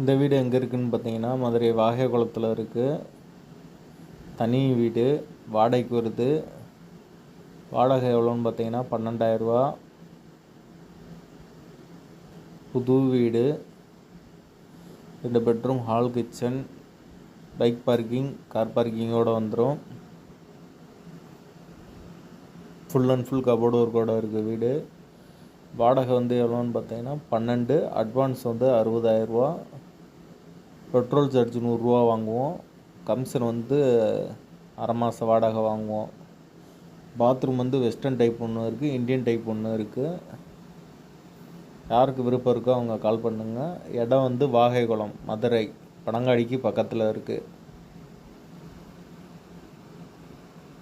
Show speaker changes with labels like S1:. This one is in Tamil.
S1: இந்த வீடு எங்கே இருக்குதுன்னு பார்த்தீங்கன்னா மதுரை வாகை குளத்தில் இருக்குது தனி வீடு வாடகைக்கு வருது. வாடகை எவ்வளோன்னு பார்த்தீங்கன்னா பன்னெண்டாயிரரூவா புது வீடு. ரெண்டு bedroom hall kitchen. Bike parking car பார்க்கிங்கோடு வந்துடும் ஃபுல் அண்ட் ஃபுல் கபோர்டு ஒர்க்கோட இருக்குது வீடு. வாடகை வந்து எவ்வளோன்னு பார்த்தீங்கன்னா பன்னெண்டு. அட்வான்ஸ் வந்து அறுபதாயிரரூவா பெட்ரோல் சார்ஜ் நூறுரூவா வாங்குவோம். கமிஷன் வந்து அரை மாத வாடகை வாங்குவோம். பாத்ரூம் வந்து வெஸ்டர்ன் டைப் ஒன்று இருக்குது இந்தியன் டைப் ஒன்று இருக்குது யாருக்கு விருப்பம் இருக்கோ அவங்க கால் பண்ணுங்கள் இடம் வந்து வாகைக்குளம் மதுரை பனங்காடிக்கு பக்கத்தில் இருக்குது